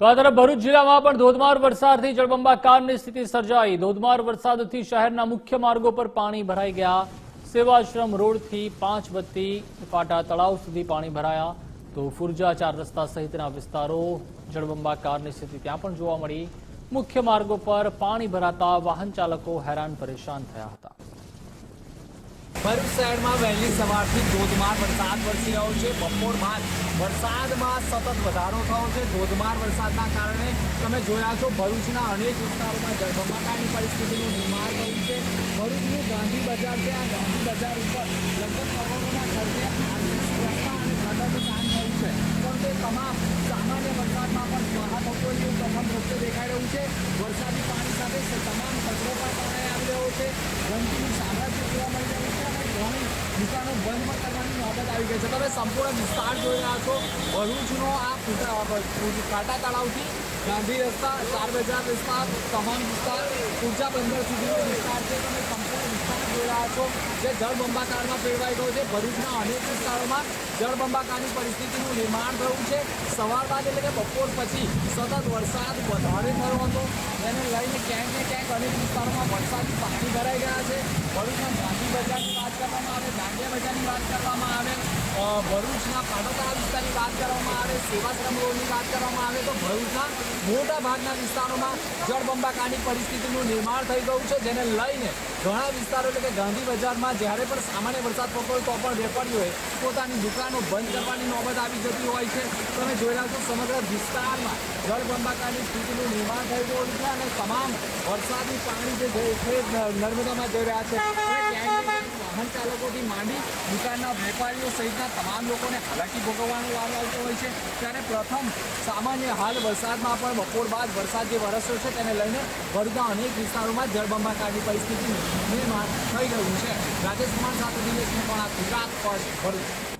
તો આ તરફ ભરૂચ જિલ્લામાં પણ ધોધમાર વરસાદથી જળબંબાકારની સ્થિતિ સર્જાઈ. ધોધમાર વરસાદથી શહેરના મુખ્ય માર્ગો પર પાણી ભરાઈ ગયા. સેવાશ્રમ રોડથી પાંચ બત્તી ફાટા તળાવ સુધી પાણી ભરાયા. તો ફુરજા ચાર રસ્તા સહિતના વિસ્તારો જળબંબાકારની સ્થિતિ ત્યાં પણ જોવા મળી. મુખ્ય માર્ગો પર પાણી ભરાતા વાહન ચાલકો હેરાન પરેશાન થયા હતા. ભરૂચ શહેરમાં વહેલી સવારથી ધોધમાર વરસાદ વરસી રહ્યો છે. બપોર બાદ વરસાદમાં સતત વધારો થયો છે. ધોધમાર વરસાદના કારણે તમે જોયા છો, ભરૂચના અનેક વિસ્તારોમાં જળબંબાકારની પરિસ્થિતિનું નિર્માણ થયું છે. ભરૂચનું ગાંધી બજાર છે. આ ગાંધી બજાર ઉપર લગભગ કરોડોના ખર્ચે આરસીસી રસ્તા અને ગટરનું કામ થયું છે પણ તે તમામ સામાન્ય વરસાદમાં પણ મહાબપોરનું પ્રથમ દ્રશ્ય દેખાઈ રહ્યું છે વરસાદી પાણી સાથે તમામ કચરો પણ પાણી આવી રહ્યો છે ગંદકીનું સામ્રાજ્ય જોવા મળી રહ્યું છે અને ઘણી દુકાનો બંધ પણ કરવાની નોબત આવી ગઈ છે. તમે સંપૂર્ણ વિસ્તાર જોઈ રહ્યા છો. ભરૂચનો આ કાંટા તળાવથી ગાંધી રસ્તા, ચાર બજાર વિસ્તાર તમામ વિસ્તાર, ઊર્જા બંદર સુધીનો વિસ્તાર છે. તમે સંપૂર્ણ વિસ્તાર જોઈ રહ્યા છો. જે જળબંબાકારમાં ફેરવાઈ ગયો છે. ભરૂચના અનેક વિસ્તારોમાં જળબંબાકારની પરિસ્થિતિનું નિર્માણ થયું છે. સવાર બાદ એટલે કે બપોર પછી સતત વરસાદ વધારે થયો હતો. એને લઈને ક્યાંક ને ક્યાંક અનેક વિસ્તારોમાં વરસાદી પાણી ભરાઈ ગયા છે. ભરૂચના ગાંધી બજારની કરવામાં દાંડિયા બજારની વાત કરવામાં આવે ભરૂચના પાટોતરા વિસ્તારની વાત કરવામાં આવે, સેવાશ્રમ રોડની વાત કરવામાં આવે, તો ભરૂચના મોટા ભાગના વિસ્તારોમાં જળબંબાકારની પરિસ્થિતિનું નિર્માણ થઈ ગયું છે, જેને લઈને ઘણા વિસ્તારો એટલે કે ગાંધી બજારમાં જ્યારે પણ સામાન્ય વરસાદ પડતો તો પણ વેપારીઓએ પોતાની દુકાનો બંધ કરવાની નોબત આવી જતી હોય છે. તમે જોઈ રહ્યા છો સમગ્ર વિસ્તારમાં જળબંબાકારની સ્થિતિનું નિર્માણ થઈ ગયું છે અને તમામ વરસાદી પાણી જે છે નર્મદામાં જઈ રહ્યા છે. વાહન ચાલકોથી માંડી દુકાનના વેપારીઓ સહિતના તમામ લોકોને હાલાકી ભોગવવાનો વારો આવતો હોય છે. ત્યારે પ્રથમ સામાન્ય હાલ વરસાદમાં પણ બપોર બાદ વરસાદ જે વરસ્યો છે તેને લઈને ભરૂચના અનેક વિસ્તારોમાં જળબંબાકારની પરિસ્થિતિ નિર્માણ થઈ રહ્યું છે. રાજેશ સાથે દિનેશ પણ ગુજરાત પર ભરૂચ.